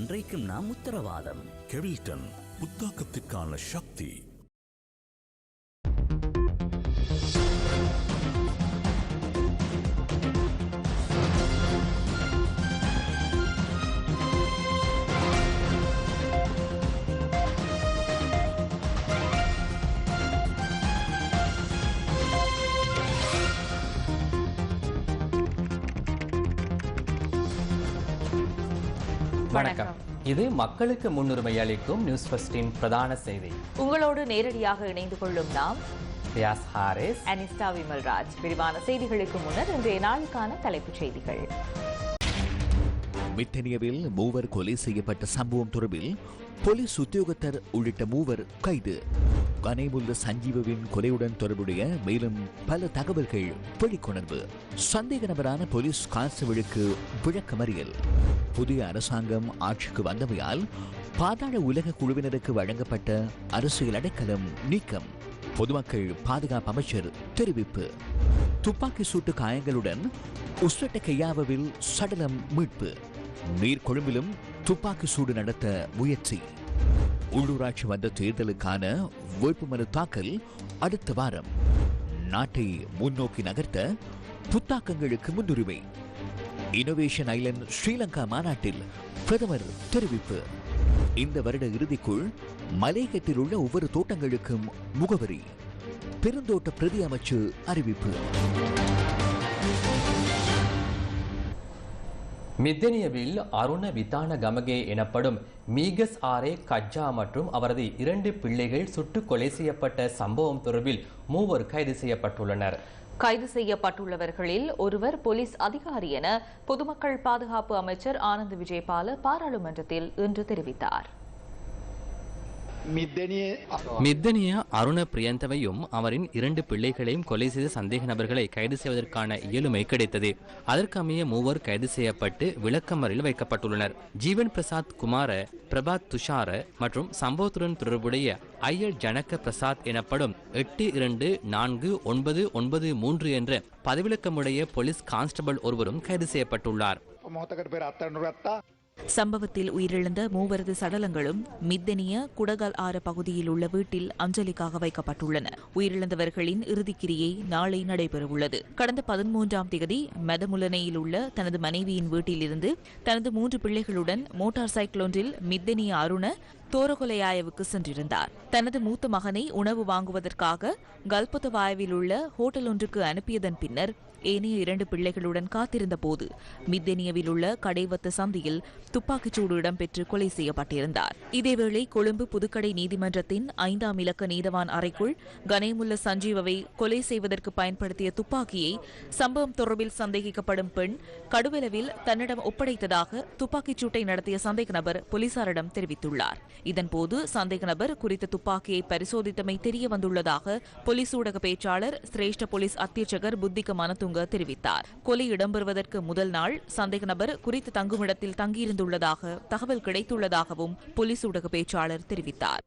என்றைக்கும் நாம் உத்தரவாதம். கெவில்டன் புத்தாக்கத்திற்கான சக்தி இது மக்களுக்கு முன்னுரிமை அளிக்கும் நியூஸ் ஃபர்ஸ்டின் பிரதான செய்தி. உங்களோடு நேரடியாக இணைந்து கொள்ளும் நாம் பியாஸ் ஹாரிஸ். அனிஸ்டா விமல்ராஜ். விரிவான செய்திகளுக்கு முன்னர் இன்றைய நாளுக்கான தலைப்புச் செய்திகள். மித்தனியவில் மூவர் கொலை செய்யப்பட்ட சம்பவம் தொடர்பில் போலீஸ் உத்தியோகத்தர் உள்ளிட்ட மூவர் கைது. கனைமுல்ல சஞ்சீவவின் கொலையுடன் தொடர்புடைய மேலும் பல தகவல்கள் வெளிக்கொணர்வு. சந்தேக நபரான போலீஸ் கான்ஸ்டபிளுக்கு விளக்கமறியல். புதிய அரசாங்கம் ஆட்சிக்கு வந்தமையால் பாதாள உலக குழுவினருக்கு வழங்கப்பட்ட அரசியல் அடைக்கலம் நீக்கம். பொதுமக்கள் பாதுகாப்பு அமைச்சர் தெரிவிப்பு. துப்பாக்கி சூட்டு காயங்களுடன் உஸ்வெட்ட கையாவில் சடலம் மீட்பு. நீர்கொழும்பிலும் துப்பாக்கி சூடு நடத்த முயற்சி. உள்ளூராட்சி வந்த தேர்தலுக்கான வேட்புமனு தாக்கல் அடுத்த வாரம். நாட்டை முன்னோக்கி நகர்த்த புத்தாக்கங்களுக்கு முன்னுரிமை. இனோவேஷன் ஐலண்ட் ஸ்ரீலங்கா மாநாட்டில் பிரதமர் தெரிவிப்பு. இந்த வருட இறுதிக்குள் மலையகத்தில் உள்ள ஒவ்வொரு தோட்டங்களுக்கும் முகவரி. பெருந்தோட்ட பிரதி அமைச்சு அறிவிப்பு. மித்தனியவில் அருண விதான கமகே எனப்படும் மீகஸ் ஆரே கஜ்ஜா மற்றும் அவரது இரண்டு பிள்ளைகள் சுட்டுக் கொலை செய்யப்பட்ட சம்பவம் தொடர்பில் மூவர் கைது செய்யப்பட்டுள்ளனர். கைது செய்யப்பட்டுள்ளவர்களில் ஒருவர் போலீஸ் அதிகாரி என பொதுமக்கள் பாதுகாப்பு அமைச்சர் ஆனந்த் விஜயபால பாராளுமன்றத்தில் இன்று தெரிவித்தார். மித்தனிய அருண பிரியந்தவையும் அவரின் இரண்டு பிள்ளைகளையும் கொலை செய்த சந்தேக நபர்களை கைது செய்வதற்கான இயலுமை கிடைத்தது. அதற்கமைய மூவர் கைது செய்யப்பட்டு விளக்கமறில் வைக்கப்பட்டுள்ளனர். ஜீவன் பிரசாத் குமார பிரபாத் துஷார மற்றும் சம்பவத்துடன் தொடர்புடைய ஐயர் ஜனக பிரசாத் எனப்படும் எட்டு இரண்டு நான்கு ஒன்பது ஒன்பது மூன்று என்ற பதவிலக்கமுடைய போலீஸ் கான்ஸ்டபிள் ஒருவரும் கைது செய்யப்பட்டுள்ளார். சம்பவத்தில் உயிரிழந்த மூவரது சடலங்களும் மித்தனிய குடகால் ஆற பகுதியில் உள்ள வீட்டில் அஞ்சலிக்காக வைக்கப்பட்டுள்ளன. உயிரிழந்தவர்களின் இறுதிக்கிரியை நாளை நடைபெறவுள்ளது. கடந்த பதிமூன்றாம் தேதி மெதமுலனையில் உள்ள தனது மனைவியின் வீட்டிலிருந்து தனது மூன்று பிள்ளைகளுடன் மோட்டார் சைக்கிள் ஒன்றில் மித்தனிய அருண தோரகொலையாயவுக்கு சென்றிருந்தார். தனது மூத்த மகனை உணவு வாங்குவதற்காக கல்பத்தவாயவில் உள்ள ஹோட்டல் ஒன்றுக்கு அனுப்பியதன் பின்னர் ஏனைய இரண்டு பிள்ளைகளுடன் காத்திருந்த போது மித்தனியவில் உள்ள கடைவத்த சந்தியில் துப்பாக்கிச்சூடு இடம்பெற்று கொலை செய்யப்பட்டிருந்தார். இதேவேளை கொழும்பு புதுக்கடை நீதிமன்றத்தின் ஐந்தாம் இலக்க நீதவான் அறைக்குள் கனேமுல்ல சஞ்சீவவை கொலை செய்வதற்கு பயன்படுத்திய துப்பாக்கியை சம்பவம் தொடர்பில் சந்தேகிக்கப்படும் பெண் கடுவெலவில் தன்னிடம் ஒப்படைத்ததாக துப்பாக்கிச்சூட்டை நடத்திய சந்தேக நபர் போலீசாரிடம் தெரிவித்துள்ளார். இதன்போது சந்தேக நபர் குறித்த துப்பாக்கியை பரிசோதித்தமை தெரிய வந்துள்ளதாக போலீஸ் ஊடக பேச்சாளர் சிரேஷ்ட போலீஸ் அத்தியட்சகர் புத்திக மனத்து துருங்க தெரிவித்தார். கொலை இடம்பெறுவதற்கு முதல் நாள் சந்தேக நபர் குறித்த தங்குமிடத்தில் தங்கியிருந்துள்ளதாக தகவல் கிடைத்துள்ளதாகவும் போலீஸ் ஊடக பேச்சாளர் தெரிவித்தார்.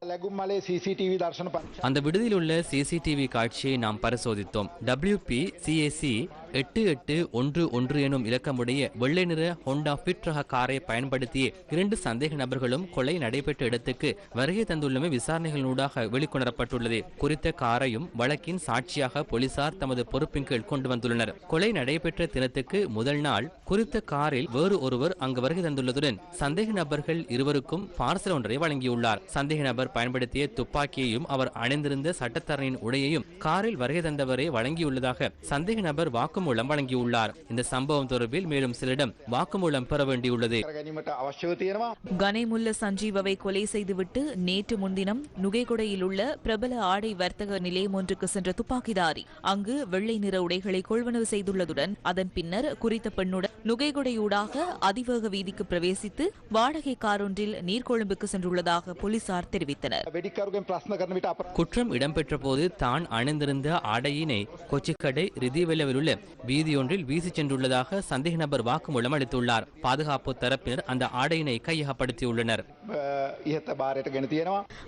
அந்த விடுதியில் உள்ள சிசிடிவி காட்சியை நாம் பரிசோதித்தோம். டபிள்யூ பி சிஎஸ்சி எட்டு எட்டு ஒன்று ஒன்று எனும் இலக்கமுடைய வெள்ளை நிற ஹோண்டா ஃபிட் ரக காரை பயன்படுத்திய இரண்டு சந்தேக நபர்களும் கொலை நடைபெற்ற இடத்துக்கு வருகை தந்துள்ளமை விசாரணைகளினூடாக வெளிக்கொணரப்பட்டுள்ளது. குறித்த காரையும் வழக்கின் சாட்சியாக போலீசார் தமது பொறுப்பின் கீழ் கொண்டு வந்துள்ளனர். கொலை நடைபெற்ற தினத்துக்கு முதல் நாள் குறித்த காரில் வேறு ஒருவர் அங்கு வருகை தந்துள்ளதுடன் சந்தேக நபர்கள் இருவருக்கும் பார்சல் ஒன்றை வழங்கியுள்ளார். சந்தேக நபர் பயன்படுத்திய துப்பாக்கியையும் அவர் அணிந்திருந்த சட்டத்தரணியின் உடையையும் காரில் வருகை தந்தவரே வழங்கியுள்ளதாக சந்தேக நபர் வாக்கு வாக்குமூலம் வழங்கியுள்ளார். இந்த சம்பவம் தொடர்பில் மேலும் சிலரிடம் வாக்குமூலம் பெற வேண்டியுள்ளது. கனைமுல்ல சஞ்சீவவை கொலை செய்துவிட்டு நேற்று முன்தினம் நுகைகொடையில் உள்ள பிரபல ஆடை வர்த்தக நிலையம் ஒன்றுக்கு சென்ற துப்பாக்கிதாரி அங்கு வெள்ளை நிற உடைகளை கொள்வனவு செய்துள்ளதுடன் அதன் பின்னர் குறித்த பெண்ணுடன் நுகைகுடையூடாக அதிவேக வீதிக்கு பிரவேசித்து வாடகை கார் ஒன்றில் நீர்கொழும்புக்கு சென்றுள்ளதாக போலீசார் தெரிவித்தனர். குற்றம் இடம்பெற்ற போது தான் அணிந்திருந்த ஆடையினை கொச்சிக்கடை ரிதிவெலவில் உள்ள வீதியொன்றில் வீசி சென்றுள்ளதாக சந்தேக நபர் வாக்குமூலம் அளித்துள்ளார். பாதுகாப்பு தரப்பினர் அந்த ஆடையினை கையகப்படுத்தியுள்ளனர்.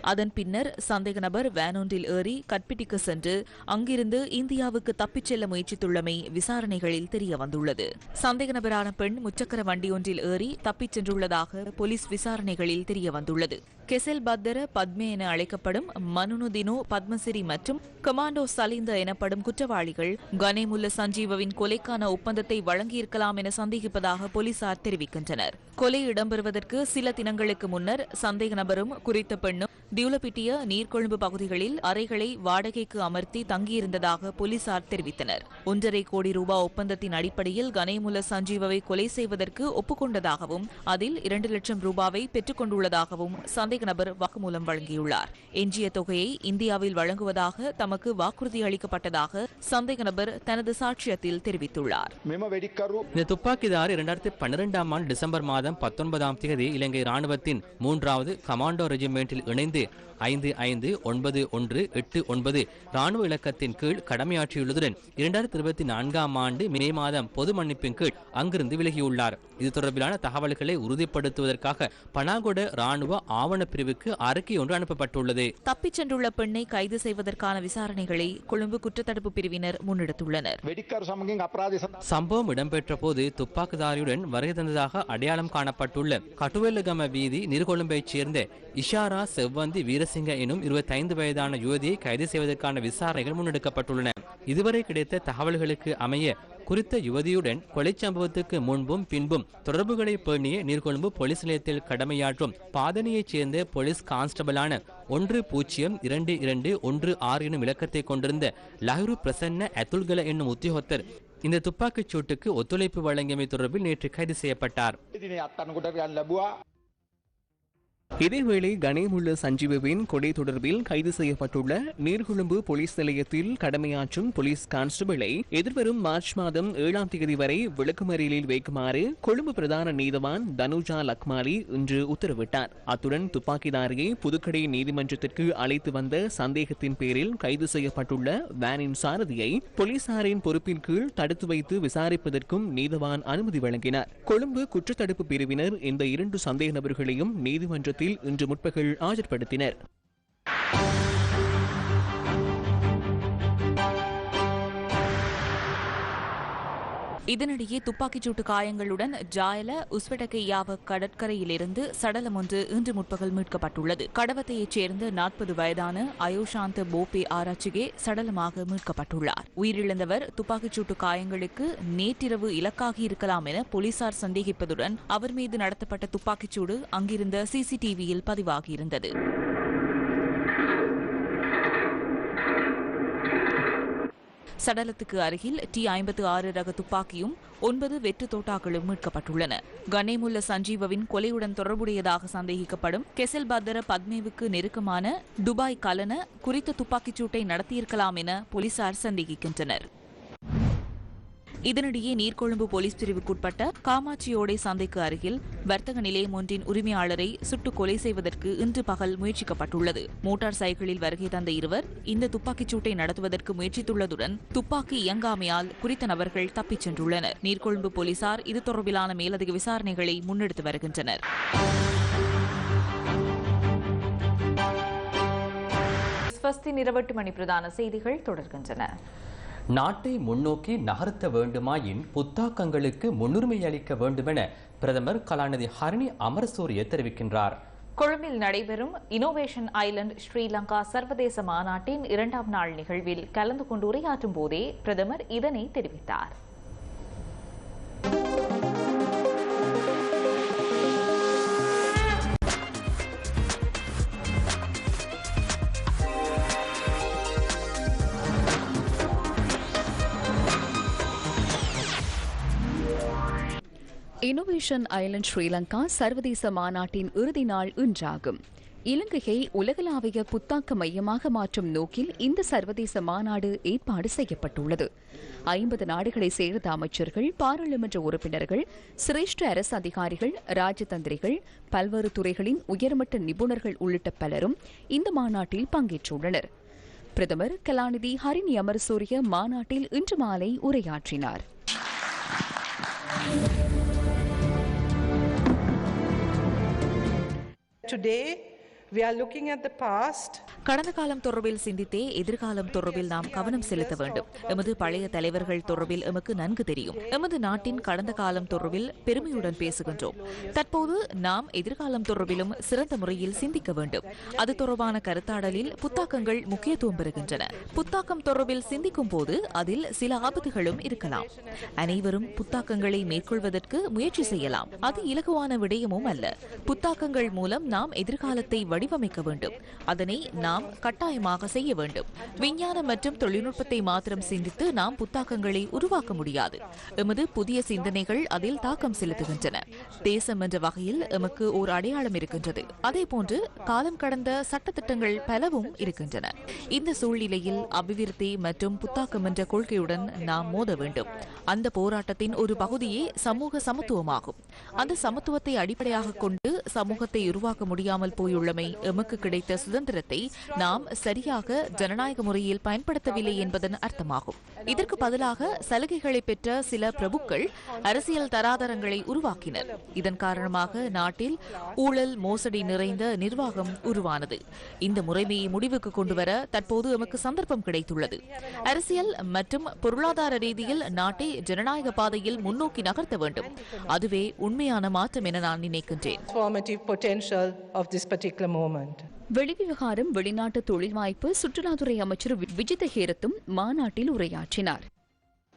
அதன் பின்னர் சந்தேக நபர் வேனொன்றில் ஏறி கட்பிட்டிக்கு சென்று அங்கிருந்து இந்தியாவுக்கு தப்பிச் செல்ல முயற்சித்துள்ளமை விசாரணைகளில் தெரிய வந்துள்ளது சந்தேக நபரான பெண் முச்சக்கர வண்டியொன்றில் ஏறி தப்பிச் சென்றுள்ளதாக போலீஸ் விசாரணைகளில் தெரிய வந்துள்ளது கெசல் பத்தர பத்மே என அழைக்கப்படும் மனுனுதினோ பத்மசிறி மற்றும் கமாண்டோ சலிந்த எனப்படும் குற்றவாளிகள் கனேமுல்ல சஞ்சீவவின் கொலைக்கான ஒப்பந்தத்தை வழங்கியிருக்கலாம் என சந்தேகிப்பதாக போலீசார் தெரிவிக்கின்றனர். கொலை இடம்பெறுவதற்கு சில தினங்களுக்கு முன்னர் சந்தேக நபரும் குறித்த பெண்ணும் தியுலப்பிட்டிய நீர்கொழும்பு பகுதிகளில் அறைகளை வாடகைக்கு அமர்த்தி தங்கியிருந்ததாக போலீசார் தெரிவித்தனர். ஒன்றரை கோடி ரூபாய் ஒப்பந்தத்தின் அடிப்படையில் கனேமுல்ல சஞ்சீவவை கொலை செய்வதற்கு ஒப்புக்கொண்டதாகவும் அதில் இரண்டு லட்சம் ரூபாவை பெற்றுக் கொண்டுள்ளதாகவும் சந்தேக சந்தேக நபர் வாக்குமூலம் வழங்கியுள்ளார். எஞ்சிய தொகையை இந்தியாவில் வழங்குவதாக தமக்கு வாக்குறுதி அளிக்கப்பட்டதாக சந்தேக நபர் தனது சாட்சியத்தில் தெரிவித்துள்ளார். இந்த துப்பாக்கிதார் இரண்டாயிரத்தி பன்னிரெண்டாம் ஆண்டு டிசம்பர் மாதம் பத்தொன்பதாம் தேதி இலங்கை ராணுவத்தின் மூன்றாவது கமாண்டோ ரெஜிமெண்டில் இணைந்து ஐந்து ஐந்து ஒன்பது ஒன்று எட்டு ஒன்பது ராணுவ இலக்கத்தின் கீழ் கடமையாற்றியுள்ளதுடன் இரண்டாயிரத்தி இருபத்தி நான்காம் ஆண்டு மே மாதம் பொது மன்னிப்பின் கீழ் அங்கிருந்து விலகியுள்ளார். இது தொடர்பிலான தகவல்களை உறுதிப்படுத்துவதற்காக பனாகொட ராணுவ ஆவண பிரிவுக்கு அறிக்கை ஒன்று அனுப்பப்பட்டுள்ளது. தப்பிச் சென்றுள்ள பெண்ணை கைது செய்வதற்கான விசாரணைகளை கொழும்பு குற்றத்தடுப்பு பிரிவினர் முன்னெடுத்துள்ளனர். சம்பவம் இடம்பெற்ற போது துப்பாக்கிதாரியுடன் வருகை தந்ததாக அடையாளம் காணப்பட்டுள்ள கட்டுவெல்லுகம வீதி நிருகொழும்பைச் சேர்ந்த இஷாரா செவ்வந்தி வீரசிங்க எனும் இருபத்தி ஐந்து வயதான யுவதியை கைது செய்வதற்கான விசாரணைகள் முன்னெடுக்கப்பட்டுள்ளன. இதுவரை கிடைத்த தகவல்களுக்கு அமைய குறித்த யுவதியுடன் கொலை சம்பவத்துக்கு முன்பும் பின்பும் தொடர்புகளை பேணிய நீர்கொழும்பு போலீஸ் நிலையத்தில் கடமையாற்றும் பாதனையைச் சேர்ந்த போலீஸ் கான்ஸ்டபிளான ஒன்று பூஜ்ஜியம் இரண்டு இரண்டு ஒன்று ஆறு எனும் இலக்கத்தை கொண்டிருந்த லஹ்ரு பிரசன்ன அத்துல்கல என்னும் உத்தியோகத்தர் இந்த துப்பாக்கிச் சூட்டுக்கு ஒத்துழைப்பு வழங்கியமை தொடர்பில் நேற்று கைது செய்யப்பட்டார். இதேவேளை கணேமுள்ள சஞ்சீவவின் கொடை தொடர்பில் கைது செய்யப்பட்டுள்ள நீர்கொழும்பு போலீஸ் நிலையத்தில் கடமையாற்றும் போலீஸ் கான்ஸ்டபிளை எதிர்வரும் மார்ச் மாதம் ஏழாம் தேதி வரை விளக்குமறியலில் வைக்குமாறு கொழும்பு பிரதான நீதவான் தனுஜா லக்மாலி இன்று உத்தரவிட்டார். அத்துடன் துப்பாக்கிதாரியை புதுக்கடை நீதிமன்றத்திற்கு அழைத்து வந்த சந்தேகத்தின் பேரில் கைது செய்யப்பட்டுள்ள வேனின் சாரதியை போலீசாரின் பொறுப்பின் கீழ் தடுத்து வைத்து விசாரிப்பதற்கும் நீதவான் அனுமதி வழங்கினார். கொழும்பு குற்றத்தடுப்பு பிரிவினர் இந்த இரண்டு சந்தேக நபர்களையும் நீதிமன்றத்தில் இன்று முற்பகல் ஆஜர்படுத்தினர். இதனிடையே துப்பாக்கிச்சூட்டு காயங்களுடன் ஜாயல உஸ்வெடகையாவ கடற்கரையிலிருந்து சடலம் ஒன்று இன்று முற்பகல் மீட்கப்பட்டுள்ளது. கடவத்தையைச் சேர்ந்த நாற்பது வயதான அயோஷாந்த போபே ஆராய்ச்சிகே சடலமாக மீட்கப்பட்டுள்ளார். உயிரிழந்தவர் துப்பாக்கிச்சூட்டு காயங்களுக்கு நேற்றிரவு இலக்காகி இருக்கலாம் என போலீசார் சந்தேகிப்பதுடன் அவர் மீது நடத்தப்பட்ட துப்பாக்கிச்சூடு அங்கிருந்த சிசிடிவியில் பதிவாகியிருந்தது. சடலத்துக்கு அருகில் டி ஐம்பத்து ஆறு ரக துப்பாக்கியும் ஒன்பது வெற்று தோட்டாக்களும் மீட்கப்பட்டுள்ளன. கனேமுல்ல சஞ்சீவவின் கொலையுடன் தொடர்புடையதாக சந்தேகிக்கப்படும் கெசல் பத்ர பத்மேவுக்கு நெருக்கமான துபாய் கலன குறித்த துப்பாக்கிச்சூட்டை நடத்தியிருக்கலாம் என போலீசார் சந்தேகிக்கின்றனர். இதனிடையே நீர்கொழும்பு போலீஸ் பிரிவுக்குட்பட்ட காமாட்சியோடை சந்தைக்கு அருகில் வர்த்தக நிலையம் ஒன்றின் உரிமையாளரை சுட்டுக் கொலை செய்வதற்கு இன்று பகல் முயற்சிக்கப்பட்டுள்ளது. மோட்டார் சைக்கிளில் வருகை தந்த இருவர் இந்த துப்பாக்கிச் சூட்டை நடத்துவதற்கு முயற்சித்துள்ளதுடன் துப்பாக்கி இயங்காமையால் குறித்த நபர்கள் தப்பிச் சென்றுள்ளனர். நீர்கொழும்பு போலீசார் இது தொடர்பிலான மேலதிக விசாரணைகளை முன்னெடுத்து வருகின்றனர். ஸ்வஸ்தி நிறவட்டு மணி பிரதான செய்திகள் தொடர்கின்றன. நாட்டை முன்னோக்கி நகர்த்த வேண்டுமாயின் புத்தாக்கங்களுக்கு முன்னுரிமை அளிக்க வேண்டுமென பிரதமர் கலாநிதி ஹரணி அமரசூரிய தெரிவிக்கின்றார். கொழும்பில் நடைபெறும் இனோவேஷன் ஐலண்ட் ஸ்ரீலங்கா சர்வதேச மாநாட்டின் இரண்டாம் நாள் நிகழ்வில் கலந்து கொண்டு உரையாற்றும் போதே பிரதமர் இதனை தெரிவித்தார். இனோவேஷன் ஐலண்ட் ஸ்ரீலங்கா சர்வதேச மாநாட்டின் இறுதி நாள் இன்றாகும். இலங்கையை உலகளாவிய புத்தாக்க மையமாக மாற்றும் நோக்கில் இந்த சர்வதேச மாநாடு ஏற்பாடு செய்யப்பட்டுள்ளது. ஐம்பது நாடுகளை சேர்ந்த அமைச்சர்கள் பாராளுமன்ற உறுப்பினர்கள் சிரேஷ்ட அரசு அதிகாரிகள் ராஜதந்திரிகள் பல்வேறு துறைகளின் உயர்மட்ட நிபுணர்கள் உள்ளிட்ட பலரும் இந்த மாநாட்டில் பங்கேற்றுள்ளனர். பிரதமர் கலாநிதி ஹரிணி அமர்சூரிய மாநாட்டில் இன்று மாலை உரையாற்றினார். Today, We are looking at the past. கடந்த காலம் தொடர்பில் சிந்தித்தே எதிர்காலம் தொடர்பில் நாம் கவனம் செலுத்த வேண்டும். எமது பழைய தலைவர்கள் தொடர்பில் எமக்கு நன்கு தெரியும். எமது நாட்டின் கடந்த காலம் தொடர்பில் பெருமையுடன் பேசுகின்றோம். தற்போது நாம் எதிர்காலம் தொடர்பிலும் சிறந்த முறையில் சிந்திக்க வேண்டும். அது தொடர்பான கருத்தாடலில் புத்தாக்கங்கள் முக்கியத்துவம் பெறுகின்றன. புத்தாக்கம் தொடர்பில் சிந்திக்கும் போது அதில் சில ஆபத்துகளும் இருக்கலாம். அனைவரும் புத்தாக்கங்களை மேற்கொள்வதற்கு முயற்சி செய்யலாம். அது இலகுவான விடயமும் அல்ல. புத்தாக்கங்கள் மூலம் நாம் எதிர்காலத்தை வடிவமைக்க வேண்டும். அதனை நாம் நாம் கட்டாயமாக செய்ய வேண்டும். விஞ்ஞானம் மற்றும் தொழில்நுட்பத்தை மாத்திரம் சிந்தித்து நாம் புத்தாக்கங்களை உருவாக்க முடியாது. எமது புதிய சிந்தனைகள் அதில் தாக்கம் செலுத்துகின்றன. தேசம் என்ற வகையில் எமக்கு ஒரு அடையாளம் இருக்கின்றது. அதேபோன்று காலம் கடந்த சட்டத்திட்டங்கள் பலவும் இருக்கின்றன. இந்த சூழ்நிலையில் அபிவிருத்தி மற்றும் புத்தாக்கம் என்ற கொள்கையுடன் நாம் மோத வேண்டும். அந்த போராட்டத்தின் ஒரு பகுதியே சமூக சமத்துவமாகும். அந்த சமத்துவத்தை அடிப்படையாக கொண்டு சமூகத்தை உருவாக்க முடியாமல் போயுள்ளமை எமக்கு கிடைத்த சுதந்திரத்தை நாம் சரியாக ஜனநாயக முறையில் பயன்படுத்தவில்லை என்பதன் அர்த்தமாகும். இதற்கு பதிலாக சலுகைகளை பெற்ற சில பிரபுக்கள் அரசியல் தராதரங்களை உருவாக்கினர். இதன் காரணமாக நாட்டில் ஊழல் மோசடி நிறைந்த நிர்வாகம் உருவானது. இந்த முறைமையை முடிவுக்கு கொண்டுவர தற்போது எமக்கு சந்தர்ப்பம் கிடைத்துள்ளது. அரசியல் மற்றும் பொருளாதார ரீதியில் நாட்டை ஜனநாயக பாதையில் முன்னோக்கி நகர்த்த வேண்டும். அதுவே உண்மையான மாற்றம் என நான் நினைக்கின்றேன். வெளிவிவகாரம் வெளிநாட்டு தொழில் வாய்ப்பு சுற்றுலாத்துறை அமைச்சர் விஜித ஹேரத்தும் மாநாட்டில் உரையாற்றினார்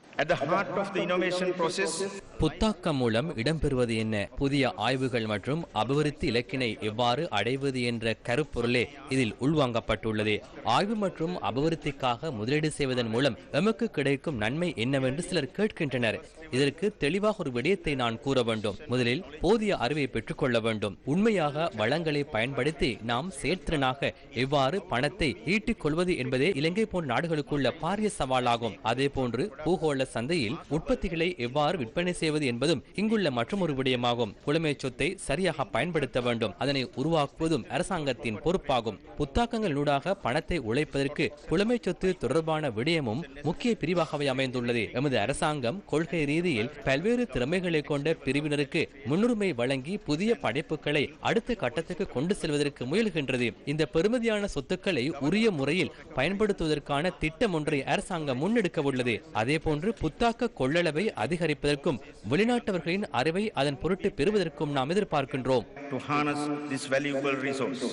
At the heart of the innovation process புத்தாக்கம் மூலம் இடம்பெறுவது என்ன? புதிய ஆய்வுகள் மற்றும் அபிவிருத்தி இலக்கினை எவ்வாறு அடைவது என்ற கருப்பொருளே இதில் உள்வாங்கப்பட்டுள்ளது. ஆய்வு மற்றும் அபிவிருத்திக்காக முதலீடு செய்வதன் மூலம் எமக்கு கிடைக்கும் நன்மை என்னவென்று சிலர் கேட்கின்றனர். இதற்கு தெளிவாக ஒரு விடயத்தை நான் கூற வேண்டும். முதலில் போதிய அறிவை பெற்றுக்கொள்ள வேண்டும். உண்மையாக வளங்களை பயன்படுத்தி நாம் செயற்திறனாக எவ்வாறு பணத்தை ஈட்டிக் கொள்வது என்பதே இலங்கை போன்ற நாடுகளுக்குள்ள பாரிய சவாலாகும். அதே போன்று பூகோள சந்தையில் உற்பத்திகளை எவ்வாறு விற்பனை செய்ய செய்வது என்பதும் இங்குள்ள மற்றொரு விடயமாகும். புலமை சொத்தை சரியாக பயன்படுத்த வேண்டும். அதனை உருவாக்குவதும் அரசாங்கத்தின் பொறுப்பாகும். புத்தாக்கங்களூடாக பணத்தை உழைப்பதற்கு புலமை சொத்து தொடர்பான விடயமும் முக்கிய பிரிவாகவே அமைந்துள்ளது. எமது அரசாங்கம் கொள்கை ரீதியில் பல்வேறு திறமைகளை கொண்ட பிரிவினருக்கு முன்னுரிமை வழங்கி புதிய படைப்புகளை அடுத்த கட்டத்துக்கு கொண்டு செல்வதற்கு முயல்கின்றது. இந்த பெருமதியான சொத்துக்களை உரிய முறையில் பயன்படுத்துவதற்கான திட்டம் ஒன்றை அரசாங்கம் முன்னெடுக்க உள்ளது அதேபோன்று புத்தாக்க கொள்ளளவை அதிகரிப்பதற்கும் வெளிநாட்டவர்களின் அறிவை அதன் பொருட்டு பெறுவதற்கும் நாம் எதிர்பார்க்கின்றோம். To harness this valuable resource.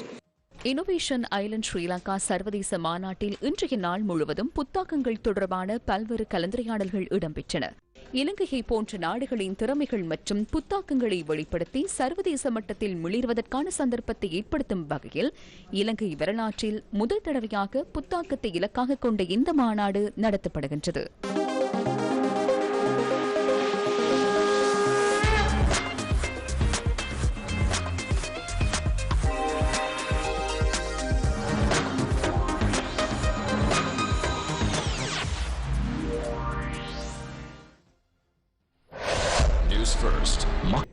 Innovation island Sri Lanka சர்வதேச மாநாட்டில் இன்றைய நாள் முழுவதும் புத்தாக்கங்கள் தொடர்பான பல்வேறு கலந்துரையாடல்கள் இடம்பெற்றன. இலங்கையை போன்ற நாடுகளின் திறமைகள் மற்றும் புத்தாக்கங்களை வெளிப்படுத்தி சர்வதேச மட்டத்தில் மிளிர்வதற்கான சந்தர்ப்பத்தை ஏற்படுத்தும் வகையில் இலங்கை வரலாற்றில் முதல் தடவையாக புத்தாக்கத்தை இலக்காக கொண்ட இந்த மாநாடு நடத்தப்படுகின்றது.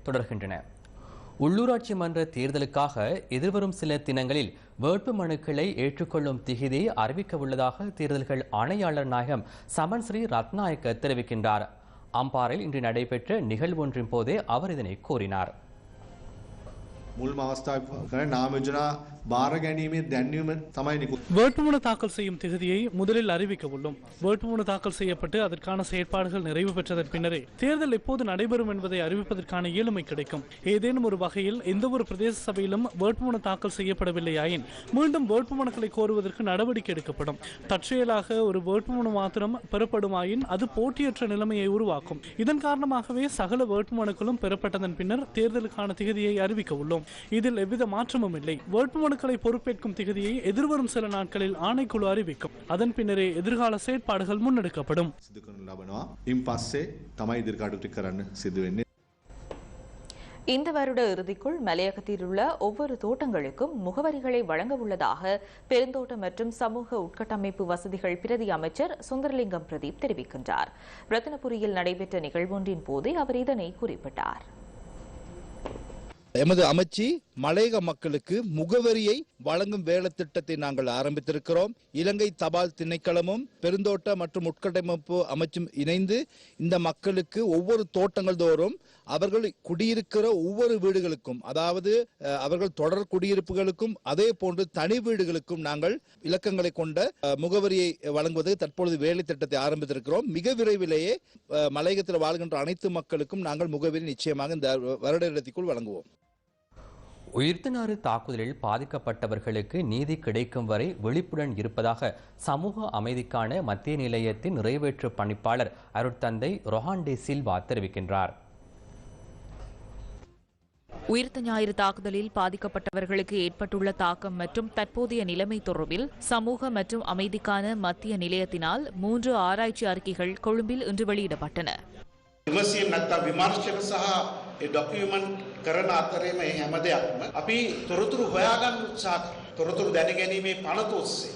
தொடர்கின்றன. உள்ளூராட்சி மன்ற தேர்தலுக்காக எதிர்வரும் சில தினங்களில் வேட்பு மனுக்களை ஏற்றுக்கொள்ளும் திகிதை அறிவிக்க உள்ளதாக தேர்தல்கள் ஆணையாளர் நாயகம் சமன் ஸ்ரீ ரத்நாயக்க தெரிவிக்கின்றார். அம்பாரில் இன்று நடைபெற்ற நிகழ்வொன்றின் போதே அவர் இதனை கூறினார். මුල්ම අවස්ථාව කරන නාම යෝජනා බාර ගැනීමේ දැන්වීම තමයි නිකුත් வேட்புமனு தாக்கல் செய்யும் திகதியை முதலில் அறிவிக்க உள்ளோம் வேட்புமனு தாக்கல் செய்யப்பட்டு அதற்கான செயற்பாடுகள் நிறைவு பெற்றதன் பின்னரே தேர்தல் எப்போது நடைபெறும் என்பதை அறிவிப்பதற்கான இயலுமை கிடைக்கும் ஏதேனும் ஒரு வகையில் எந்த ஒரு பிரதேச சபையிலும் வேட்புமனு தாக்கல் செய்யப்படவில்லையாயின் மீண்டும் வேட்புமனுக்களை கோருவதற்கு நடவடிக்கை எடுக்கப்படும் தற்செயலாக ஒரு வேட்புமனு மாத்திரம் பெறப்படுமாயின் அது போட்டியற்ற நிலைமையை உருவாக்கும் இதன் காரணமாகவே சகல வேட்புமனுக்களும் பெறப்பட்டதன் பின்னர் தேர்தலுக்கான திகதியை அறிவிக்க உள்ளோம் இருக்கும் இதில் எவ்வித மாற்றமும் இல்லை. வேட்புமனுக்களை பொறுப்பேற்கும் திகதியை எதிர்வரும் சில நாட்களில் ஆணைக்குழு அறிவிக்கும். அதன் பின்னரே எதிர்கால செயற்பாடுகள் முன்னெடுக்கப்படும். இந்த வருட இறுதிக்குள் மலையகத்தில் உள்ள ஒவ்வொரு தோட்டங்களுக்கும் முகவரிகளை வழங்க உள்ளதாக பெருந்தோட்டம் மற்றும் சமூக உட்கட்டமைப்பு வசதிகள் பிரதி அமைச்சர் சுந்தரலிங்கம் பிரதீப் தெரிவிக்கின்றார். ரத்தினபுரியில் நடைபெற்ற நிகழ்வொன்றின் போது அவர் இதனை குறிப்பிட்டார். எமது அமைச்சு மலையக மக்களுக்கு முகவரியை வழங்கும் வேலை திட்டத்தை நாங்கள் ஆரம்பித்திருக்கிறோம். இலங்கை தபால் திணைக்களமும் பெருந்தோட்ட மற்றும் உட்கட்டமைப்பு அமைச்சும் இணைந்து இந்த மக்களுக்கு ஒவ்வொரு தோட்டங்கள் தோறும் அவர்கள் குடியிருக்கிற ஒவ்வொரு வீடுகளுக்கும் அதாவது அவர்கள் தொடர் குடியிருப்புகளுக்கும் அதே போன்று தனி வீடுகளுக்கும் நாங்கள் இலக்கங்களை கொண்ட முகவரியை வழங்குவது தற்பொழுது வேலை திட்டத்தை ஆரம்பித்திருக்கிறோம். மிக விரைவிலேயே மலையகத்தில் வாழ்கின்ற அனைத்து மக்களுக்கும் நாங்கள் முகவரி நிச்சயமாக இந்த வருட வழங்குவோம். உயிர்த்தனாறு தாக்குதலில் பாதிக்கப்பட்டவர்களுக்கு நீதி கிடைக்கும் வரை விழிப்புடன் இருப்பதாக சமூக அமைதிக்கான மத்திய நிலையத்தின் நிறைவேற்று பணிப்பாளர் அருட்தந்தை ரொஹான்டே சில்வா தெரிவிக்கின்றார். உயிர்த்த ஞாயிறு தாக்குதலில் பாதிக்கப்பட்டவர்களுக்கு ஏற்பட்டுள்ள தாக்கம் மற்றும் தற்போதைய நிலைமை தொடர்பில் சமூக மற்றும் அமைதிக்கான மத்திய நிலையத்தினால் மூன்று ஆராய்ச்சி அறிக்கைகள் கொழும்பில் இன்று வெளியிடப்பட்டன විමසීම් නැත්තම් විමර්ශන සහ ඒ ඩොකියුමන්ට් කරන අතරේම මේ හැම දෙයක්ම අපි තොරතුරු හොයාගන්න උත්සාහ කරනවා. තොරතුරු දැනගැනීමේ පනත ඔස්සේ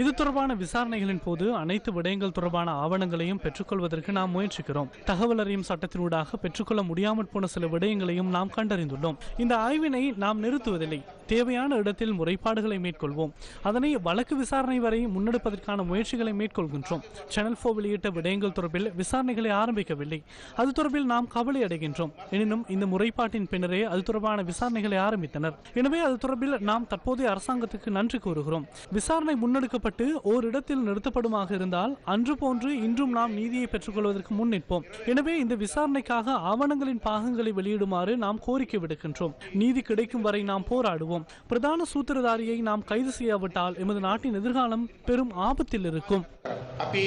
இது தொடர்பான விசாரணைகளின் போது அனைத்து விடயங்கள் தொடர்பான ஆவணங்களையும் பெற்றுக்கொள்வதற்கு நாம் முயற்சிக்கிறோம். தகவல் அறியும் சட்டத்தினூடாக பெற்றுக்கொள்ள முடியாமல் போன சில விடயங்களையும் நாம் கண்டறிந்துள்ளோம். இந்த ஆய்வினை நாம் நிறுத்துவதில்லை. தேவையான இடத்தில் முறைப்பாடுகளை மேற்கொள்வோம். அதனை வழக்கு விசாரணை வரை முன்னெடுப்பதற்கான முயற்சிகளை மேற்கொள்கின்றோம். சேனல் ஃபோ வெளியிட்ட விடயங்கள் தொடர்பில் விசாரணைகளை ஆரம்பிக்கவில்லை. அது தொடர்பில் நாம் கவலை அடைகின்றோம். எனினும் இந்த முறைப்பாட்டின் பின்னரே அது தொடர்பான விசாரணைகளை ஆரம்பித்தனர். எனவே அது தொடர்பில் நாம் தற்போதைய அரசாங்கத்துக்கு நன்றி கூறுகிறோம். விசாரணை முன்னெடுக்கப்பட்ட ஓரிடத்தில் நிறுத்தப்படுமாக இருந்தால் அன்று போன்று இன்றும் நாம் நீதியை பெற்றுக்கொள்வதற்கு முன் நிற்போம் எனவே இந்த விசாரணைக்காக ஆவணங்களின் பாகங்களை வெளியிடுமாறு நாம் கோரிக்கை விடுக்கின்றோம் நீதி கிடைக்கும் வரை நாம் போராடுவோம் பிரதான சூத்திரதாரியை நாம் கைது செய்யாவிட்டால் எமது நாட்டின் எதிர்காலம் பெரும் ஆபத்தில் இருக்கும் අපි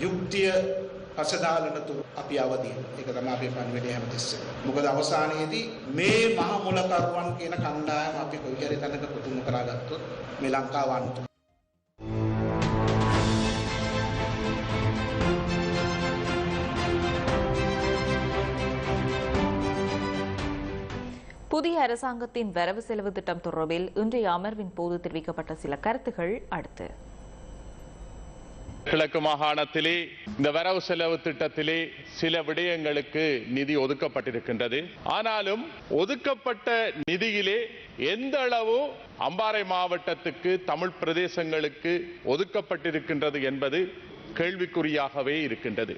යුක්තිය පසදාලනතු අපි අවදී ඒක තමයි අපේ පණිවිඩය හැමතිස්සෙම. මොකද අවසානයේදී මේ මහ මුලකරුවන් කියන කණ්ඩායම අපි කොයි හරි තැනක පුතුම කරගත්තොත් මේ ලංකාව අන්ත புதிய அரசாங்கத்தின் வரவு செலவு திட்டம் தொடர்பில் இன்றைய அமர்வின் போது தெரிவிக்கப்பட்ட சில கருத்துகள் அடுத்து. கிழக்கு மாகாணத்திலே இந்த வரவு செலவு திட்டத்திலே சில விடயங்களுக்கு நிதி ஒதுக்கப்பட்டிருக்கின்றது. ஆனாலும் ஒதுக்கப்பட்ட நிதியிலே எந்த அளவு அம்பாறை மாவட்டத்துக்கு தமிழ் பிரதேசங்களுக்கு ஒதுக்கப்பட்டிருக்கின்றது என்பது கேள்விக்குறியாகவே இருக்கின்றது.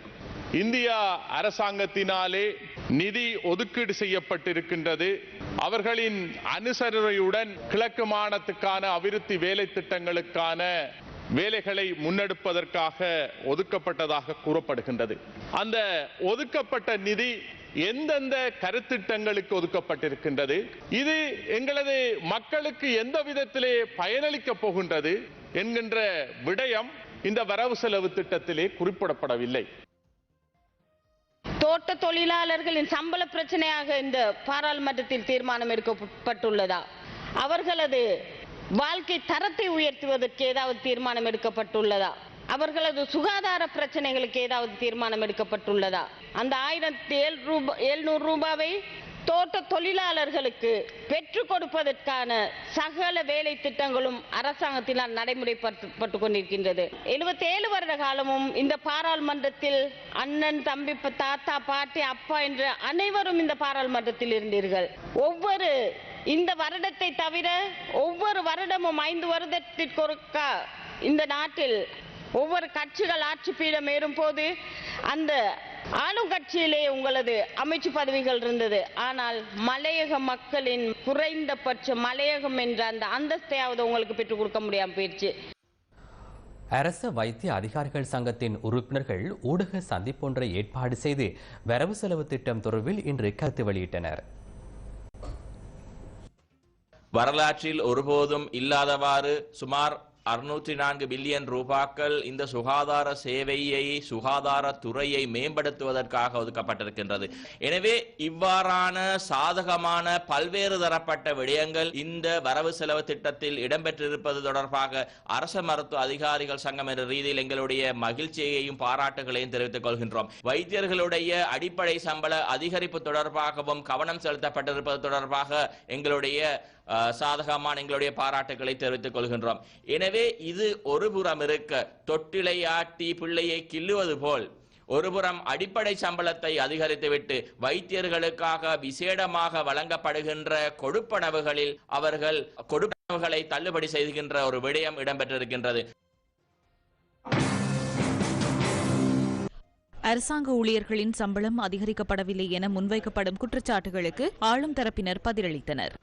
இந்தியா அரசாங்கத்தினாலே நிதி ஒதுக்கீடு செய்யப்பட்டிருக்கின்றது. அவர்களின் அனுசரணையுடன் கிழக்கு மாநிலத்துக்கான அபிவிருத்தி வேலை திட்டங்களுக்கான வேலைகளை முன்னெடுப்பதற்காக ஒதுக்கப்பட்டதாக கூறப்படுகின்றது. அந்த ஒதுக்கப்பட்ட நிதி எந்தெந்த கருத்திட்டங்களுக்கு ஒதுக்கப்பட்டிருக்கின்றது? இது எங்களது மக்களுக்கு எந்த விதத்திலே பயனளிக்கப் போகின்றது? என்கின்ற விடயம் இந்த வரவு செலவு திட்டத்திலே குறிப்பிடப்படவில்லை. தோட்ட தொழிலாளர்களின் சம்பள பிரச்சனையாக இந்த பாராளுமன்றத்தில் தீர்மானம் எடுக்கப்பட்டுள்ளதா? அவர்களது வாழ்க்கை தரத்தை உயர்த்துவதற்கு ஏதாவது தீர்மானம் எடுக்கப்பட்டுள்ளதா? அவர்களது சுகாதார பிரச்சனைகளுக்கு ஏதாவது தீர்மானம் எடுக்கப்பட்டுள்ளதா? அந்த ஆயிரத்தி ஏழு ரூபாய் எழுநூறு ரூபாவை தோட்ட தொழிலாளர்களுக்கு பெற்றுக் கொடுப்பதற்கான சகல வேலை திட்டங்களும் அரசாங்கத்தினால் நடைமுறைப்படுத்தப்பட்டு கொண்டிருக்கின்றது. எழுபத்தி ஏழு வருட காலமும் இந்த பாராளுமன்றத்தில் அண்ணன் தம்பி தாத்தா பாட்டி அப்பா என்ற அனைவரும் இந்த பாராளுமன்றத்தில் இருந்தீர்கள். ஒவ்வொரு இந்த வருடத்தை தவிர ஒவ்வொரு வருடமும் ஐந்து வருடத்திற்கொருக்கா இந்த நாட்டில் ஒவ்வொரு கட்சிகள் ஆட்சி பீடம் ஏறும் போது அந்த ஆளும் கட்சியிலே உங்களது அமைச்சு பதவிகள் இருந்தது. ஆனால் மலையக மக்களின் குறைந்தபட்ச மலையகம் என்ற அந்த அந்தஸ்தையாவது உங்களுக்கு பெற்றுக் கொடுக்க முடியாம போயிடுச்சு. அரச வைத்திய அதிகாரிகள் சங்கத்தின் உறுப்பினர்கள் ஊடக சந்திப்பொன்றை ஏற்பாடு செய்து வரவு செலவு திட்டம் தொடர்பில் இன்று கருத்து வெளியிட்டனர். வரலாற்றில் ஒருபோதும் இல்லாதவாறு சுமார் அறுநூற்றி நான்கு பில்லியன் ரூபாக்கள் இந்த சுகாதார சேவையை சுகாதார துறையை மேம்படுத்துவதற்காக ஒதுக்கப்பட்டிருக்கின்றது. எனவே இவ்வாறான சாதகமான பல்வேறு தரப்பட்ட விடயங்கள் இந்த வரவு செலவு திட்டத்தில் இடம்பெற்றிருப்பது தொடர்பாக அரச மருத்துவ அதிகாரிகள் சங்கம் என்ற ரீதியில் எங்களுடைய மகிழ்ச்சியையும் பாராட்டுகளையும் தெரிவித்துக் கொள்கின்றோம். வைத்தியர்களுடைய அடிப்படை சம்பள அதிகரிப்பு தொடர்பாகவும் கவனம் செலுத்தப்பட்டிருப்பது தொடர்பாக எங்களுடைய சாதகமான எங்களுடைய பாராட்டுகளை தெரிவித்துக் கொள்கின்றோம். எனவே இது ஒரு புறம் இருக்க தொட்டிலை ஆட்டி பிள்ளையை கிள்ளுவது போல் ஒருபுறம் அடிப்படை சம்பளத்தை அதிகரித்துவிட்டு வைத்தியர்களுக்காக விசேடமாக வழங்கப்படுகின்ற கொடுப்பனவுகளில் அவர்கள் கொடுப்பனவுகளை தள்ளுபடி செய்கின்ற ஒரு விடயம் இடம்பெற்றிருக்கின்றது. அரசாங்க ஊழியர்களின் சம்பளம் அதிகரிக்கப்படவில்லை என முன்வைக்கப்படும் குற்றச்சாட்டுகளுக்கு ஆளும் தரப்பினர் பதிலளித்தனர்.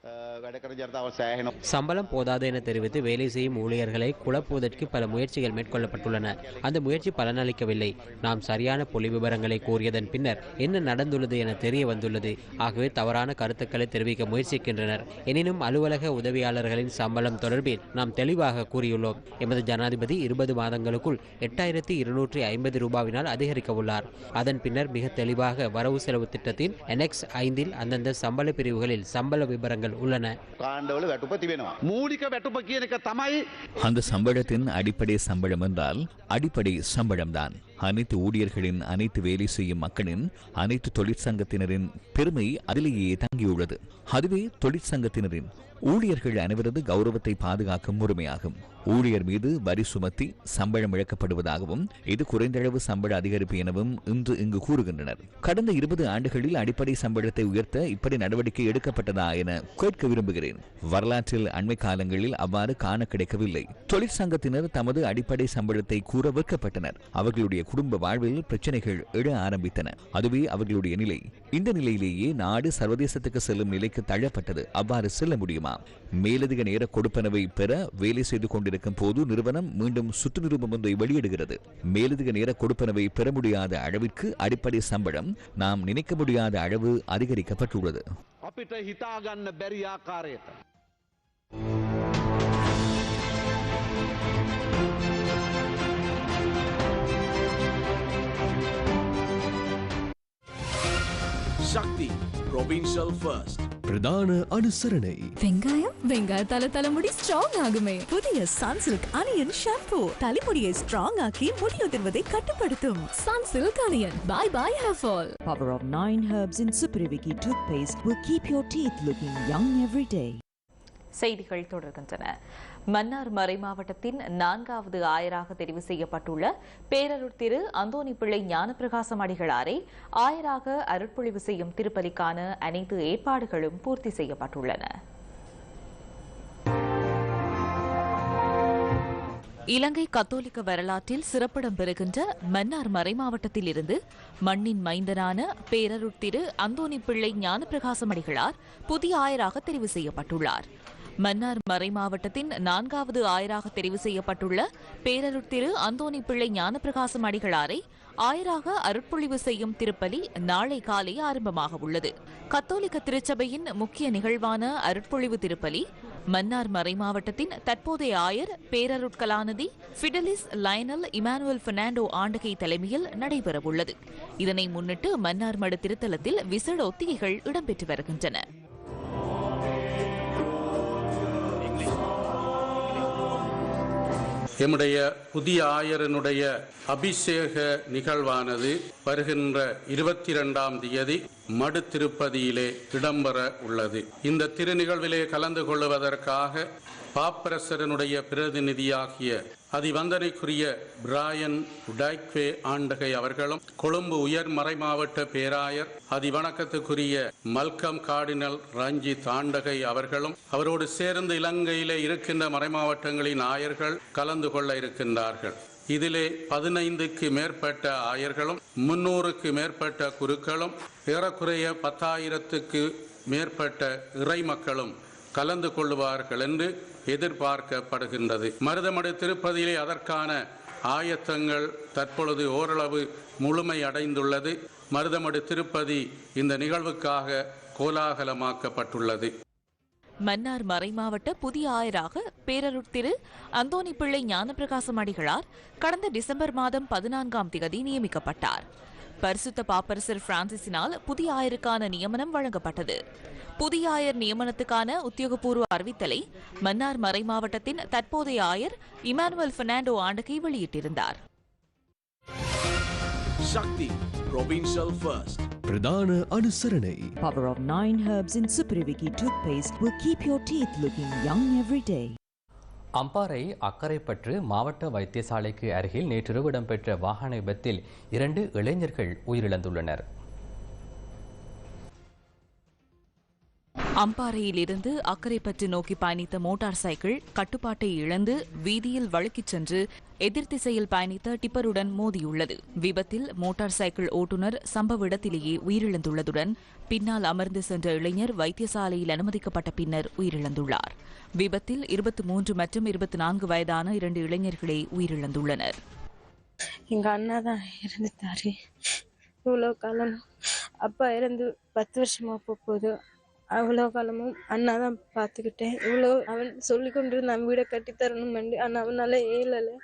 சம்பளம் போதாது என தெரிவித்து வேலை செய்யும் ஊழியர்களை குழப்புவதற்கு பல முயற்சிகள் மேற்கொள்ளப்பட்டுள்ளன. அந்த முயற்சி பலனளிக்கவில்லை. நாம் சரியான புள்ளி விவரங்களை கூறியதன் பின்னர் என்ன நடந்துள்ளது என தெரிய வந்துள்ளது. ஆகவே தவறான கருத்துக்களை தெரிவிக்க முயற்சிக்கின்றனர். எனினும் அலுவலக உதவியாளர்களின் சம்பளம் தொடர்பில் நாம் தெளிவாக கூறியுள்ளோம். எமது ஜனாதிபதி இருபது மாதங்களுக்குள் எட்டாயிரத்தி இருநூற்றி ஐம்பது ரூபாவினால் அதிகரிக்க உள்ளார். அறிவித்துள்ளார் அதன் பின்னர் மிக தெளிவாக வரவு செலவு திட்டத்தின் என்எக்ஸ் ஐந்தில் அந்தந்த சம்பள பிரிவுகளில் சம்பள விவரங்கள் உள்ளன. அந்த சம்பளத்தின் அடிப்படை சம்பளம் என்றால் அடிப்படை சம்பளம்தான். அனைத்து ஊழியர்களின் அனைத்து வேலை செய்யும் மக்களின் அனைத்து தொழிற்சங்கத்தினரின் பெருமை அதிலேயே தங்கியுள்ளது. அதுவே தொழிற்சங்கத்தினரின் ஊழியர்கள் அனைவரது கௌரவத்தை பாதுகாக்கும் உரிமையாகும். ஊழியர் மீது வரி சுமத்தி சம்பளம் இழக்கப்படுவதாகவும் இது குறைந்தளவு சம்பள அதிகரிப்பு எனவும் இன்று இங்கு கூறுகின்றனர். கடந்த இருபது ஆண்டுகளில் அடிப்படை சம்பளத்தை உயர்த்த இப்படி நடவடிக்கை எடுக்கப்பட்டதா என கேட்க விரும்புகிறேன். வரலாற்றில் அண்மை காலங்களில் அவ்வாறு காண கிடைக்கவில்லை. தொழிற்சங்கத்தினர் தமது அடிப்படை சம்பளத்தை கூற வைக்கப்பட்டனர் அவர்களுடைய குடும்ப வாழ்வில் பிரச்சனைகள் எழ ஆரம்பித்தன. அதுவே அவர்களுடைய நிலை. இந்த நிலையிலேயே நாடு சர்வதேசத்துக்கு செல்லும் நிலைக்கு தள்ளப்பட்டது. அவ்வாறு செல்ல முடியும்? மேலதிக நேர கொடுப்பனவை பெற வேலை செய்து கொண்டிருக்கும் போது நிறுவனம் மீண்டும் சுற்று நிருபம் ஒன்றை வெளியிடுகிறது மேலதிக நேர கொடுப்பனவை பெற முடியாத அளவிற்கு அடிப்படை சம்பளம் நாம் நினைக்க முடியாத அளவு அதிகரிக்கப்பட்டுள்ளது අපිට சக்தி provincial first. பிரதான அனுசரணை. வெங்காயம் வெங்காயத்தால தலைமுடி ஸ்ட்ராங் ஆகுமே. புதிய சன்சில்க் அனியன் ஷாம்பு தலைமுடியை ஸ்ட்ராங் ஆக்கி முடி உதிர்வதை கட்டுப்படுத்தும். Sunsilk onion bye bye hair fall Power of 9 herbs in Supriviki toothpaste will keep your teeth looking young every day. செய்திகள் தொடர்கின்றன. மன்னார் மறைமாவட்டத்தின் நான்காவது ஆயராக தெரிவு செய்யப்பட்டுள்ள பேரருட் திரு அந்தோணி பிள்ளை ஞானப்பிரகாசம் அடிகளாரை ஆயராக அருட்பொழிவு செய்யும் திருப்பலிக்கான அனைத்து ஏற்பாடுகளும் பூர்த்தி செய்யப்பட்டுள்ளன. இலங்கை கத்தோலிக்க வரலாற்றில் சிறப்பிடம் பெறுகின்ற மன்னார் மறைமாவட்டத்தில் இருந்து மண்ணின் மைந்தனான பேரருட் திரு அந்தோணி பிள்ளை ஞானப்பிரகாசம் அடிகளார் புதிய ஆயராக தெரிவு செய்யப்பட்டுள்ளார். மன்னார் மறைமாவட்டத்தின் நான்காவது ஆயராக தெரிவு செய்யப்பட்டுள்ள பேரருட் திரு அந்தோணி பிள்ளை ஞானப்பிரகாசம் அடிகளாரை ஆயராக அருட்பொழிவு செய்யும் திருப்பலி நாளை காலை ஆரம்பமாக உள்ளது. கத்தோலிக்க திருச்சபையின் முக்கிய நிகழ்வான அருட்பொழிவு திருப்பலி மன்னார் மறைமாவட்டத்தின் தற்போதைய ஆயர் பேரருட்கலாநிதி ஃபிடலிஸ் லயனல் இமானுவல் பெர்னாண்டோ ஆண்டகை தலைமையில் நடைபெறவுள்ளது. இதனை முன்னிட்டு மன்னார் மடு திருத்தலத்தில் விசேட ஒத்திகைகள் இடம்பெற்று வருகின்றன. எம்முடைய புதிய ஆயரனுடைய அபிஷேக நிகழ்வானது வருகின்ற இருபத்தி இரண்டாம் தேதி மடு திருப்பதியிலே இடம்பெற உள்ளது. இந்த திருநிகழ்விலே கலந்து கொள்வதற்காக பாப்பரசரனுடைய பிரதிநிதியாகிய அதிவந்தனைக்குரிய பிராயன் டைக்வே ஆண்டகை அவர்களும் கொழும்பு உயர் மறைமாவட்ட பேராயர் அதிவணக்கத்துக்குரிய மல்கம் கார்டினல் ரஞ்சித் ஆண்டகை அவர்களும் அவரோடு சேர்ந்து இலங்கையிலே இருக்கின்ற மறைமாவட்டங்களின் ஆயர்கள் கலந்து கொள்ள இருக்கின்றார்கள். இதிலே பதினைந்துக்கு மேற்பட்ட ஆயர்களும் முன்னூறுக்கு மேற்பட்ட குருக்களும் ஏறக்குறைய பத்தாயிரத்துக்கு மேற்பட்ட இறை மக்களும் கலந்து கொள்வார்கள் என்று எதிர்பார்க்கப்படுகின்றது. மருதமடை திருப்பதியிலே அதற்கான ஆயத்தங்கள் தற்பொழுது ஓரளவு முழுமை அடைந்துள்ளது மருதமடு திருப்பதி இந்த நிகழ்வுக்காக கோலாகலமாக்கப்பட்டுள்ளது. மன்னார் மறைமாவட்ட புதிய ஆயராக பேரருட் திரு அந்தோணி பிள்ளை ஞானப்பிரகாசம் அடிகளார் கடந்த டிசம்பர் மாதம் பதினான்காம் திகதி நியமிக்கப்பட்டார். பரிசுத்த பாப்பரசர் பிரான்சிஸினால் புதிய ஆயருக்கான நியமனம் வழங்கப்பட்டது. புதிய ஆயர் நியமனத்துக்கான உத்தியோகபூர்வ அறிவித்தலை மன்னார் மறைமாவட்டத்தின் தற்போதைய ஆயர் இமானுவல் பெர்னாண்டோ ஆண்டகை வெளியிட்டிருந்தார். சக்தி provincial first. பிரதான அனுசரணை. Power of 9 herbs in Supriviki toothpaste will keep your teeth looking young every day. Ampara Akkaraipattu மாவட்ட வைத்தியசாலைக்கு அருகில் நேற்றிரவு இடம்பெற்ற வாகன விபத்தில் இரண்டு இளைஞர்கள் உயிரிழந்துள்ளனர். அம்பாறையிலிருந்து அக்கரைப்பற்று நோக்கி பயணித்த மோட்டார் சைக்கிள் கட்டுப்பாட்டை இழந்து வீதியில் வழுக்கிச் சென்று எதிர்த்திசையில் பயணித்த டிப்பருடன் மோதியுள்ளது. விபத்தில் மோட்டார் சைக்கிள் ஓட்டுநர் சம்பவ இடத்திலேயே உயிரிழந்துள்ளதுடன் பின்னால் அமர்ந்து சென்ற இளைஞர் வைத்தியசாலையில் அனுமதிக்கப்பட்ட பின்னர் உயிரிழந்துள்ளார். விபத்தில் இருபத்தி மூன்று மற்றும் இருபத்தி நான்கு வயதான இரண்டு இளைஞர்களே உயிரிழந்துள்ளனர். எங்க அண்ணா தான் இறந்துட்டாரு. இவ்வளோ காலம் அப்பா இறந்து பத்து வருஷமா போகுது. அவ்வளோ காலமும் அண்ணா தான் பார்த்துக்கிட்டேன். இவ்வளோ அவன் சொல்லி கொண்டு நான் வீடை கட்டி தரணும் ஆனால் அவனால ஏழலை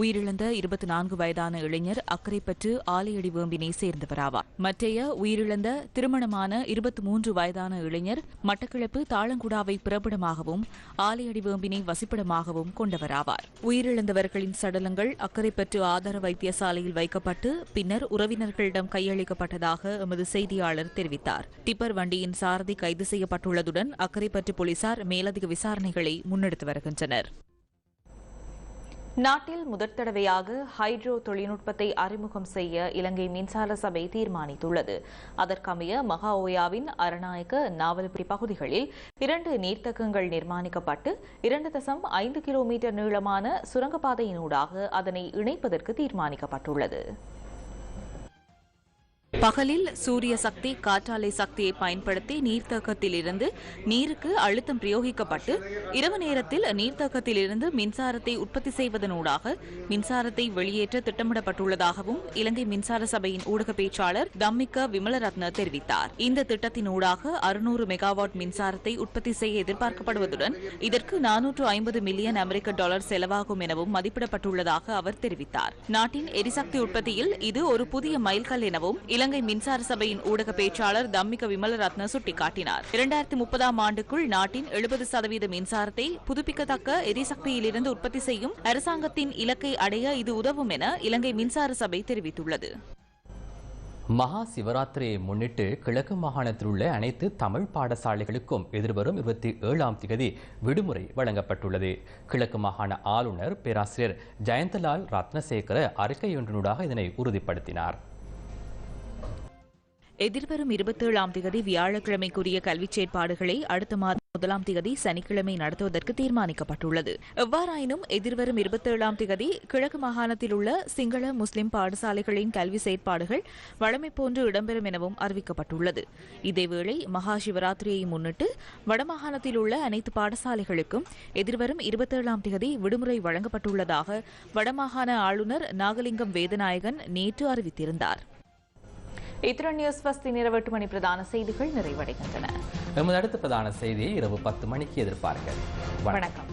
உயிரிழந்த இருபத்தி நான்கு வயதான இளைஞர் அக்கரைப்பற்று ஆலையடி வேம்பினை சேர்ந்தவராவார். மற்றைய உயிரிழந்த திருமணமான இருபத்தி மூன்று வயதான இளைஞர் மட்டக்கிழப்பு தாளங்குடாவை பிறப்பிடமாகவும் ஆலையடி வேம்பினை வசிப்பிடமாகவும் கொண்டவராவார். உயிரிழந்தவர்களின் சடலங்கள் அக்கரைப்பற்று ஆதார வைத்தியசாலையில் வைக்கப்பட்டு பின்னர் உறவினர்களிடம் கையளிக்கப்பட்டதாக எமது செய்தியாளர் தெரிவித்தார். டிப்பர் வண்டியின் சாரதி கைது செய்யப்பட்டுள்ளதுடன் அக்கரைப்பற்று போலீசார் மேலதிக விசாரணைகளை முன்னெடுத்து வருகின்றனர். நாட்டில் முதற் தடவையாக ஹைட்ரோ தொழில்நுட்பத்தை அறிமுகம் செய்ய இலங்கை மின்சார சபை தீர்மானித்துள்ளது. அதற்கமைய மகா ஓயாவின் அரநாயக்க நாவல்புரி பகுதிகளில் இரண்டு நீர்த்தக்கங்கள் நிர்மாணிக்கப்பட்டு இரண்டு தசம் ஐந்து கிலோமீட்டர் நீளமான சுரங்கப்பாதையினூடாக அதனை இணைப்பதற்கு தீர்மானிக்கப்பட்டுள்ளது. பகலில் சூரிய சக்தி காற்றாலை சக்தியை பயன்படுத்தி நீர்த்தக்கத்தில் இருந்து நீருக்கு அழுத்தம் பிரயோகிக்கப்பட்டு இரவு நேரத்தில் நீர்த்தக்கத்தில் இருந்து மின்சாரத்தை உற்பத்தி செய்வதனூடாக மின்சாரத்தை வெளியேற்ற திட்டமிடப்பட்டுள்ளதாகவும் இலங்கை மின்சார சபையின் ஊடக பேச்சாளர் தம்மிக்க விமலரத்ன தெரிவித்தார். இந்த திட்டத்தினூடாக அறுநூறு மெகாவாட் மின்சாரத்தை உற்பத்தி செய்ய எதிர்பார்க்கப்படுவதுடன் இதற்கு நானூற்று ஐம்பது மில்லியன் அமெரிக்க டாலர் செலவாகும் எனவும் மதிப்பிடப்பட்டுள்ளதாக அவர் தெரிவித்தார். நாட்டின் எரிசக்தி உற்பத்தியில் இது ஒரு புதிய மைல்கல் எனவும் இலங்கை மின்சார சபையின் ஊடக பேச்சாளர் தம்மிக விமலரத்ன சுட்டிக்காட்டினார். இரண்டாயிரத்தி முப்பதாம் ஆண்டுக்குள் நாட்டின் எழுபது சதவீத மின்சாரத்தை புதுப்பிக்கத்தக்க எரிசக்தியிலிருந்து உற்பத்தி செய்யும் அரசாங்கத்தின் இலக்கை அடைய இது உதவும் என இலங்கை மின்சார சபை தெரிவித்துள்ளது. மகா சிவராத்திரியை முன்னிட்டு கிழக்கு மாகாணத்தில் உள்ள அனைத்து தமிழ் பாடசாலைகளுக்கும் எதிர்வரும் இருபத்தி ஏழாம் தேதி விடுமுறை வழங்கப்பட்டுள்ளது. கிழக்கு மாகாண ஆளுநர் பேராசிரியர் ஜெயந்தலால் ரத்னசேகர அறிக்கையொன்றினூடாக இதனை உறுதிப்படுத்தினார். எதிர்வரும் இருபத்தேழாம் தேதி வியாழக்கிழமைக்குரிய கல்விச் செயற்பாடுகளை அடுத்த மாதம் முதலாம் தேதி சனிக்கிழமை நடத்துவதற்கு தீர்மானிக்கப்பட்டுள்ளது. எவ்வாறாயினும் எதிர்வரும் இருபத்தேழாம் தேதி கிழக்கு மாகாணத்தில் உள்ள சிங்கள முஸ்லிம் பாடசாலைகளின் கல்வி செயற்பாடுகள் வழமை போன்று இடம்பெறும் எனவும் அறிவிக்கப்பட்டுள்ளது. இதேவேளை மகா சிவராத்திரியை முன்னிட்டு வடமாகாணத்தில் உள்ள அனைத்து பாடசாலைகளுக்கும் எதிர்வரும் இருபத்தேழாம் தேதி விடுமுறை வழங்கப்பட்டுள்ளதாக வடமாகாண ஆளுநர் நாகலிங்கம் வேதநாயகன் நேற்று அறிவித்திருந்தார். இத்துடன் நியூஸ் ஃபஸ்ட் இரவு எட்டு மணி பிரதான செய்திகள் நிறைவடைகின்றன. எமது அடுத்த பிரதான செய்தியை இரவு பத்து மணிக்கு எதிர்பார்க்க. வணக்கம்.